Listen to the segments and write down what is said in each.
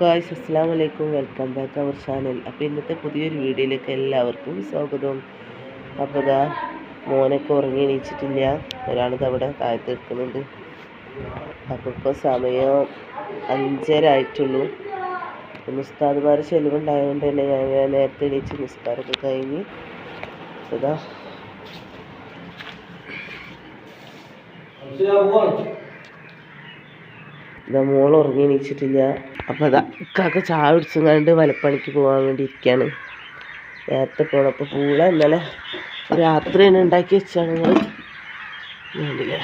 Guys അസ്സാം വലൈക്കും welcome back our channel. അപ്പോൾ ഇന്നത്തെ പുതിയൊരു വീഡിയോയിലേക്ക് എല്ലാവർക്കും സ്വാഗതം. അപ്പോൾ ഇതാ മോനൊക്കെ ഉറങ്ങി എണീച്ചിട്ടില്ല. ഒരാളിത് അവിടെ താഴത്ത് നിൽക്കുന്നുണ്ട് അപ്പോൾ ഇപ്പോൾ സമയം അഞ്ചര ആയിട്ടുള്ളൂ. പിന്നെ ഉസ്താദുമാർ ചെലവുണ്ടായതുകൊണ്ട് തന്നെ ഞാൻ ഞാൻ നേരത്തെ എണീച്ച് നിസ്കാരമൊക്കെ കഴിഞ്ഞ് ഇതാ ഇതാ മോൾ ഉറങ്ങി എണീച്ചിട്ടില്ല. അപ്പോൾ അതാ ഇക്കാക്ക ചായ കുടിച്ചങ്ങാണ്ട് വലപ്പണിക്ക് പോകാൻ വേണ്ടി ഇരിക്കുകയാണ് നേരത്തെ പോകണം അപ്പോൾ പൂള ഇന്നലെ രാത്രി തന്നെ ഉണ്ടാക്കി വെച്ചാണ് നിങ്ങൾ വേണ്ടില്ലേ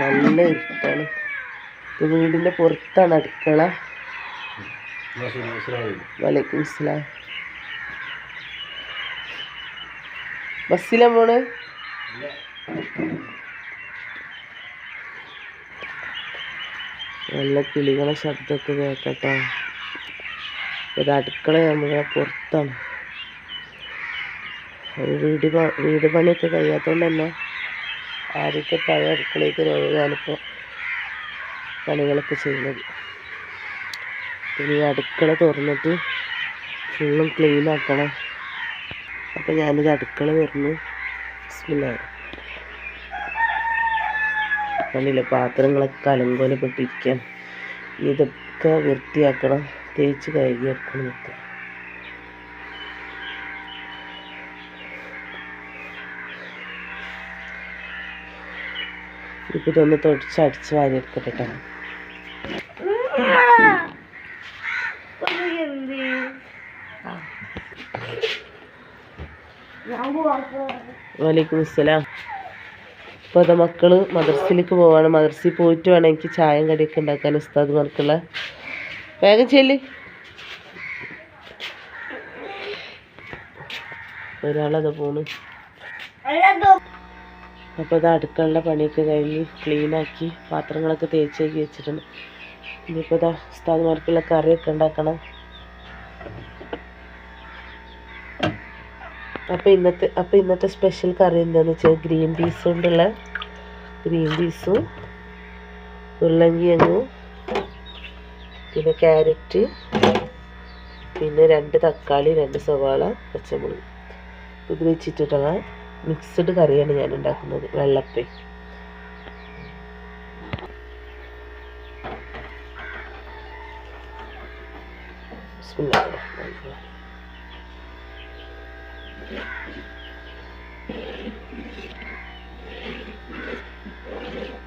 നല്ല ഇരുട്ടാണ്. വീടിന്റെ പുറത്താണ് അടുക്കള. വലൈക്കും സ്ലാം ബസ്സിലാ പോണ് നല്ല കിളികളെ ശബ്ദമൊക്കെ കേൾക്കട്ടോ. ഒരു അടുക്കള നമ്മുടെ പുറത്താണ്. വീട് വീട് പണിയൊക്കെ കഴിയാത്തതുകൊണ്ട് തന്നെ ആദ്യത്തെ പഴയ അടുക്കളയ്ക്ക് ഞാനിപ്പോൾ പണികളൊക്കെ ചെയ്യുന്നത്. പിന്നെ ഈ അടുക്കള തുറന്നിട്ട് ഫുള്ളും ക്ലീൻ ആക്കണം. അപ്പം ഞാനിത് അടുക്കള തുറന്ന് ബിസ്മില്ലാഹ് കണ്ടില്ലേ? പാത്രങ്ങളൊക്കെ അലങ്കോലപ്പെട്ടിരിക്കാൻ ഇതൊക്കെ വൃത്തിയാക്കണം. തേച്ച് കഴുകി എടുക്കണം ഇതൊക്കെ. ഇപ്പം ഇതൊന്ന് തൊടിച്ച് അടിച്ച് വാരി എടുക്കട്ടെ കേട്ടോ വലൈക്കും അസ്സലാം. ഇപ്പോൾ അത് മക്കൾ മദർസിലേക്ക് പോവാണ്. മദർസിൽ പോയിട്ട് വേണം എനിക്ക് ചായയും കടിയൊക്കെ ഉണ്ടാക്കാൻ ഉസ്താദ്മാർക്കുള്ള വേഗം ചെല്ലി. ഒരാളത് പോണ്. അപ്പോൾ അത് അടുക്കളയുടെ പണിയൊക്കെ കഴിഞ്ഞ് ക്ലീനാക്കി പാത്രങ്ങളൊക്കെ തേച്ചേക്ക് വെച്ചിട്ടുണ്ട്. ഇനിയിപ്പോൾ ഇതാ ഉസ്താദ്മാർക്കുള്ള കറിയൊക്കെ ഉണ്ടാക്കണം. അപ്പോൾ ഇന്നത്തെ അപ്പോൾ ഇന്നത്തെ സ്പെഷ്യൽ കറി എന്താണെന്ന് വെച്ചാൽ ഗ്രീൻ പീസ് കൊണ്ടുള്ള ഗ്രീൻ പീസും ഉരുളങ്കിഴങ്ങും പിന്നെ ക്യാരറ്റ് പിന്നെ രണ്ട് തക്കാളി രണ്ട് സവാള പച്ചമുളക്. ഇത് വെച്ചിട്ടുള്ള മിക്സഡ് കറിയാണ് ഞാൻ ഉണ്ടാക്കുന്നത് വെള്ളപ്പേ. ബിസ്മില്ലാഹിർ റഹ്മാനിർ റഹീം. Thank you.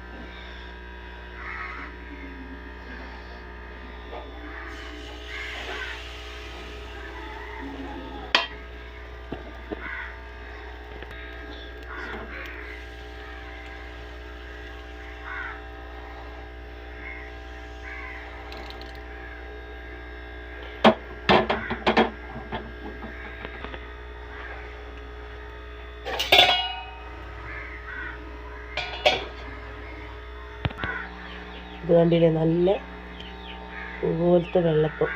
ഇത് കണ്ടില്ലേ? നല്ല ഇതുപോലത്തെ വെള്ളപ്പം.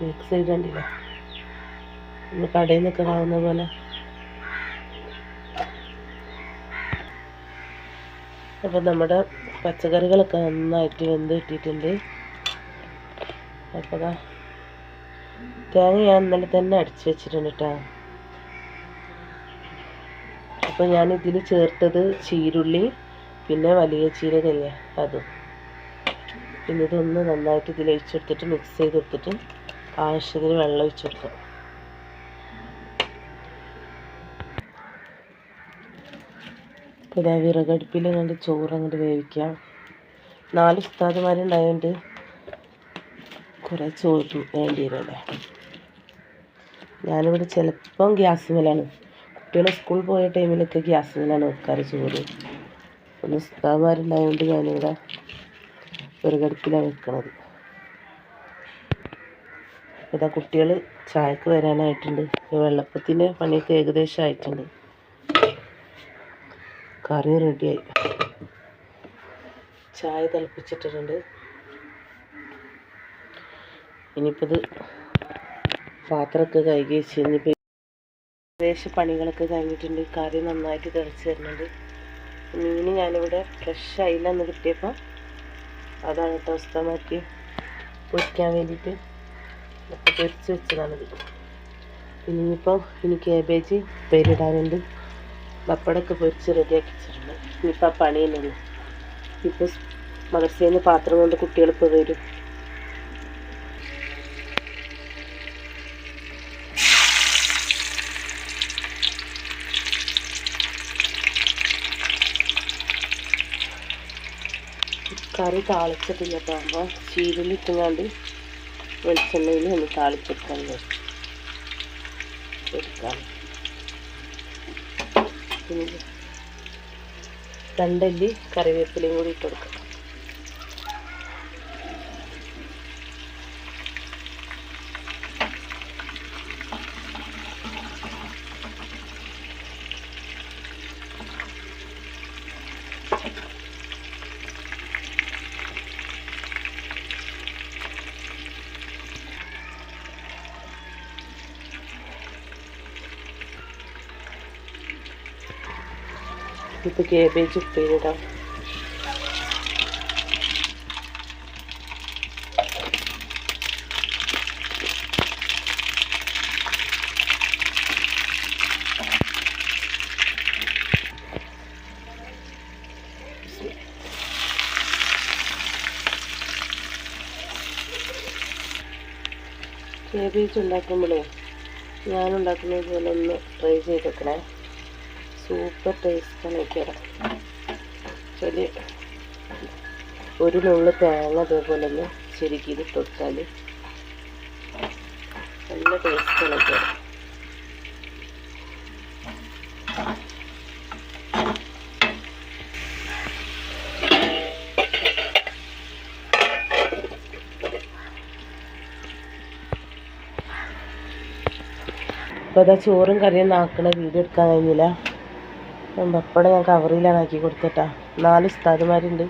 മിക്സ് ചെയ്ത് കണ്ടില്ലേ? നമ്മൾ കടയിൽ നിന്നൊക്കെ കാണുന്ന പോലെ. അപ്പം നമ്മുടെ പച്ചക്കറികളൊക്കെ നന്നായിട്ട് വെന്ത് കിട്ടിയിട്ടുണ്ട്. അപ്പോൾ ദാ തേങ്ങ ഞാൻ ഇന്നലെ തന്നെ അടിച്ചു വെച്ചിട്ടുണ്ട് കേട്ടോ അപ്പോൾ ഞാൻ ഇതിൽ ചേർത്തത് ചീരുള്ളി പിന്നെ വലിയ ചീരകല്ലേ അതും. പിന്നെ ഇതൊന്ന് നന്നായിട്ട് ഇതിൽ ഒഴിച്ചെടുത്തിട്ട് മിക്സ് ചെയ്ത് കൊടുത്തിട്ട് ആവശ്യത്തിന് വെള്ളം ഒഴിച്ചു കൊടുക്കാം. പിന്നെ വിറകടുപ്പിൽ കണ്ട് ചോറ് അങ്ങോട്ട് വേവിക്കാം. നാല് ഉസ്താദുമാരുണ്ടായതുകൊണ്ട് കുറേ ചോറ് വേണ്ടി വരുമല്ലേ ഞാനിവിടെ ചിലപ്പം ഗ്യാസ് മേലാണ്. കുട്ടികൾ സ്കൂളിൽ പോയ ടൈമിലൊക്കെ ഗ്യാസ് മേലാണ് വെക്കാറ് ചോറ്. ഒന്ന് ഉസ്താമാരുണ്ടായതുകൊണ്ട് ഞാനിവിടെ വിറകടുപ്പിലാണ് വെക്കണത് ഇതാ കുട്ടികൾ ചായക്ക് വരാനായിട്ടുണ്ട്. വെള്ളപ്പത്തിന്റെ പണിയൊക്കെ ഏകദേശം ആയിട്ടുണ്ട്. കറി റെഡിയായി. ചായ തിളപ്പിച്ചിട്ടിട്ടുണ്ട്. ഇനിയിപ്പോൾ ഇത് പാത്രമൊക്കെ കഴുകി വെച്ച് ഇനിയിപ്പോൾ ഏകദേശം പണികളൊക്കെ കഴിഞ്ഞിട്ടുണ്ട്. കറി നന്നായിട്ട് തിളച്ച് വരുന്നുണ്ട്. മീൻ ഞാനിവിടെ ഫ്രഷ് അയില എന്ന് കിട്ടിയപ്പോൾ അതാണ് കേട്ടോ അവസ്ഥ മാറ്റി പൊരിക്കാൻ വേണ്ടിയിട്ട് അപ്പോൾ പൊരിച്ച് വെച്ചതാണിത് ഇനിയിപ്പോൾ ഇനി കേബേജ് പേരിടാനുണ്ട് പപ്പടമൊക്കെ പൊരിച്ച് റെഡിയാക്കി വെച്ചിട്ടുണ്ട്. ഇനിയിപ്പോൾ ആ പണി തന്നെയുള്ളൂ ഇപ്പോൾ മദർസയിൽ നിന്ന് പാത്രം കൊണ്ട് കുട്ടികളിപ്പോൾ വരും. കറി താളിച്ചിട്ടില്ല അപ്പോൾ ചീരലിട്ടുങ്ങാണ്ട് വെളിച്ചെണ്ണയിൽ ഒന്ന് താളിച്ചെടുക്കാൻ എടുക്കാം. രണ്ടല്ലി കറിവേപ്പിലയും കൂടി ഇട്ട് കൊടുക്കാം. ഇപ്പോൾ കേബേജ് ഉപ്പേരിടാം കേബേജ് ഉണ്ടാക്കുമ്പോഴേ ഞാൻ ഉണ്ടാക്കുന്നത് പോലെ ഒന്ന് ട്രൈ ചെയ്ത് വെക്കണേ സൂപ്പർ ടേസ്റ്റാണ് എനിക്കറിയാം വെച്ചാൽ ഒരു നുള്ളു തേങ്ങ അതേപോലെ ഒന്ന് ശരിക്കിതിട്ട് തൊട്ടാൽ നല്ല ടേസ്റ്റാണ് എനിക്കറിയാം അപ്പോൾ അതാ ചോറും കറിയും നാക്കണ വീഡിയോ എടുക്കാൻ കഴിഞ്ഞില്ല. പപ്പടം ഞാൻ കവറിലാണ് ആക്കി കൊടുത്തിട്ടാ. നാല് ഉസ്താദുമാരുണ്ട്.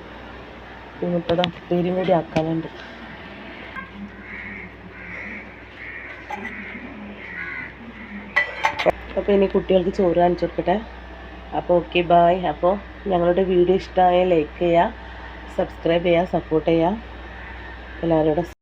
ഇങ്ങോട്ടതാ പേരും കൂടി ആക്കാനുണ്ട്. അപ്പോൾ ഇനി കുട്ടികൾക്ക് ചോറ് കാണിച്ചു കൊടുക്കട്ടെ. അപ്പോൾ ഓക്കെ ബായ് അപ്പോൾ ഞങ്ങളുടെ വീഡിയോ ഇഷ്ടമായ ലൈക്ക് ചെയ്യുക സബ്സ്ക്രൈബ് ചെയ്യുക സപ്പോർട്ട് ചെയ്യുക എല്ലാവരോടും